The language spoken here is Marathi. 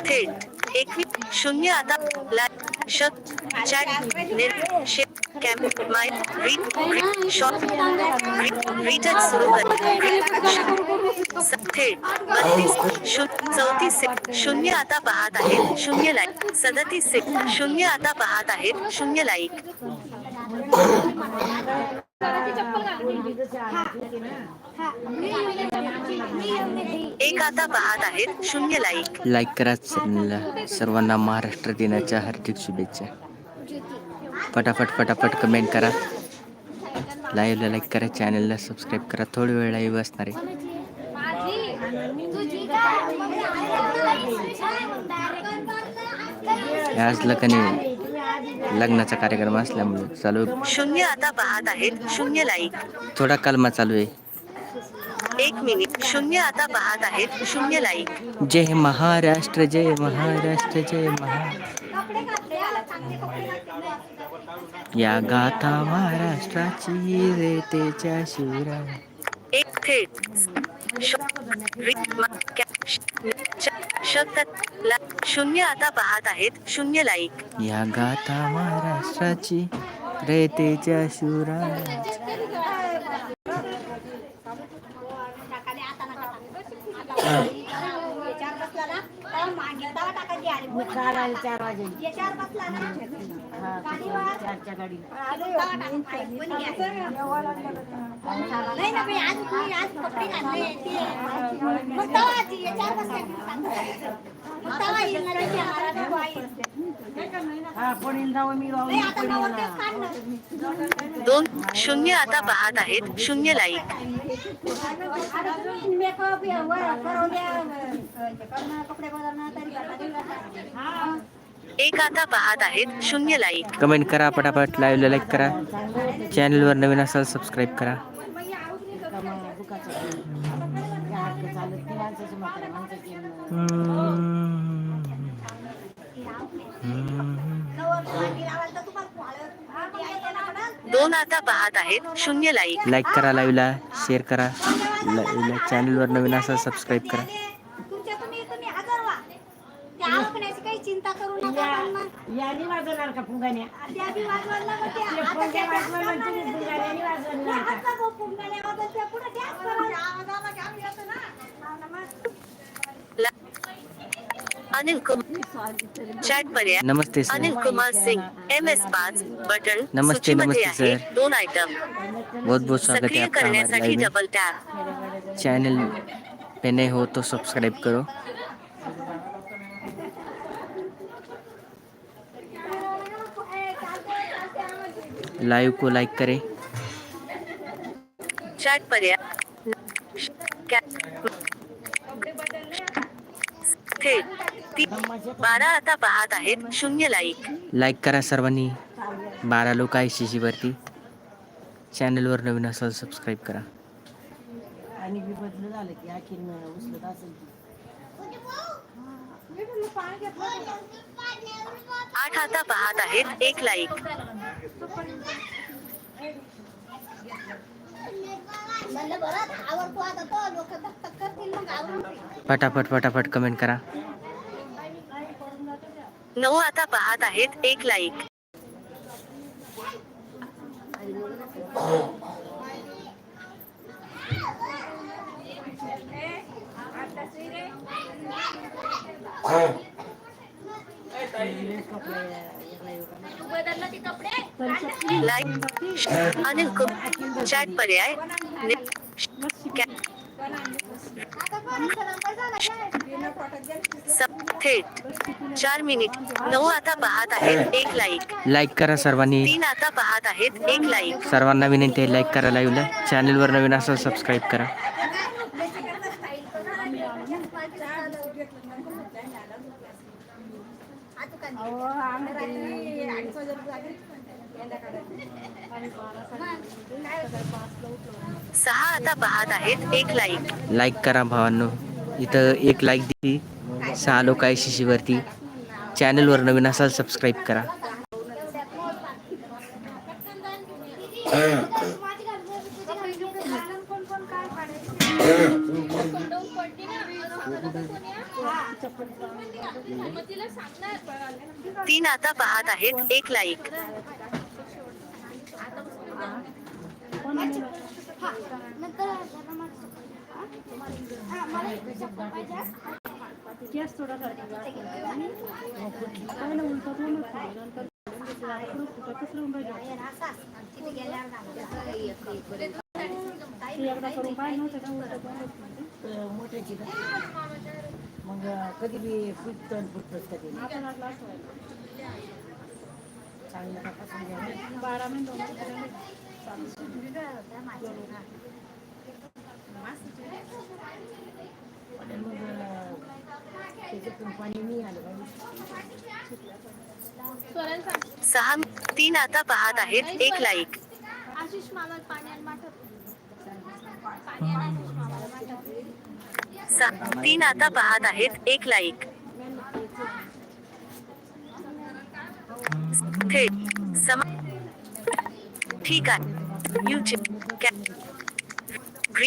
थेट एकवीस शून्य आता लाईक शक चॅट निर शे कॅम्प माय रीड रीड शॉप रीडर सुरू कर रीड स- थेट बत्तीस चौतीस शून्य आता पाहत आहेत. शून्य लाईक सदतीस शून्य आता पाहत आहेत. शून्य लाईक एक आता पाहत आहेत. शून्य लाईक लाईक करा चॅनलला सर्वांना महाराष्ट्र दिनाच्या हार्दिक शुभेच्छा. फटाफट फटाफट कमेंट करा. लाईव्हला लाईक करा चॅनलला सबस्क्राईब करा. थोडी वेळ लाईव्ह असणार आहे. हे आज लग्न लग्नाचा कार्यक्रम असल्यामुळे चालू. शून्य आता पाहत आहेत. शून्य लाईक थोडा कलमा चालू आहे. एक मिनिट शून्य आता पाहत आहेत. शून्य लाईक जय महाराष्ट्र जय महाराष्ट्र जय महा या गाथा महाराष्ट्राची रेतेच्या शिवरा एक थेट शून्य आता पाहत आहेत. शून्य लाईक या गाथा महाराष्ट्राची रेतेच्या शिवरा चार वाजे चारच्या नाही ना बाई, आज आज कपडे घातले ते मग तवा चार वाजता मग तवा येईल ना हा जाऊ मी नाही, आता तेच दोन शून्य आता पाहत आहेत शून्य लाईक मेकअप वर करवल्या, अं, कपडे बदलणार तरी हा. एक आता पाहत आहेत शून्य लाईक. कमेंट करा पटापट लाईव्हला लाईक करा. चॅनलवर नवीन असाल सबस्क्राईब करा. दोन आता पाहत आहेत शून्य लाईक. लाईक करा लाईव्हला शेअर करा. लाईव्हला चॅनलवर नवीन असाल सबस्क्राईब करा. चिंता करू नका पण मग यानी वाजवणार का फुगाण्या त्या बी मग ते आता फुगे त्या वाजवणार करणार तुम्ही आहे. फुगाण्यानी वाजवणार त्या हातचा भाऊ पुंगाण्या वाजवत त्या पुढे त्याच करा. आवाज़ आला येतो ना. हा ना. अनिल कुमार चॅट पर्याय नमस्ते sir Anil Kumar Singh M S पाच बटन नमस्ते, सूचीमध्ये नमस्ते, आहे. सर. दोन आयटम बहुत बहुत स्वागत है सक्रिय आपका हमारे करण्यासाठी लाइव में. डबल टॅप चैनल पे नए हो तो सब्सक्राइब करो. लाइव को लाइक करें। चॅट बारा आता पाहत आहेत शून्य लाईक लाईक करा सर्वांनी। बारा लोक आहे शिशीवरती चॅनलवर नवीन असाल सबस्क्राईब करा. आणि बी बदल झालं की आखीन उचलत असेल ती. आठ आता पाहत आहेत एक लाईक म्हणलं बरं, आवडतो आता तो लोक धक धक करतील मग आवरून फटाफट फटाफट कमेंट करा. नऊ आता पाहत आहेत एक like like Anil Kumar chat पर्याय थेट चार मिनिट. नऊ आता पाहत आहेत. एक लाईक लाईक करा सर्वांनी. तीन आता पाहत आहेत. एक लाईक सर्वांना विनंती आहे लाईक करा लाईव्हला चॅनलवर नवीन असाल सबस्क्राईब करा. सहा आता पाहत आहेत एक लाईक लाईक करा भावांनो. इथं एक लाईक दिली. सहा लोक आहे शिशीवरती चॅनलवर नवीन असाल सबस्क्राईब करा. तीन आता पाहत आहेत एक लाईक मोठ्याची मग कधी बी फुटतं आणि फुटतंच कधी. चांगलं तपासून घ्या. आणि मग त्याच्यातून पाणी नाही आलं पाहिजे सहा तीन आता पाहत आहेत. एक लाईक आशिष मामा पाणी आणि माठं. पाणी तीन आता पाहत आहेत एक लाईक. थेट सम ठीक आहे.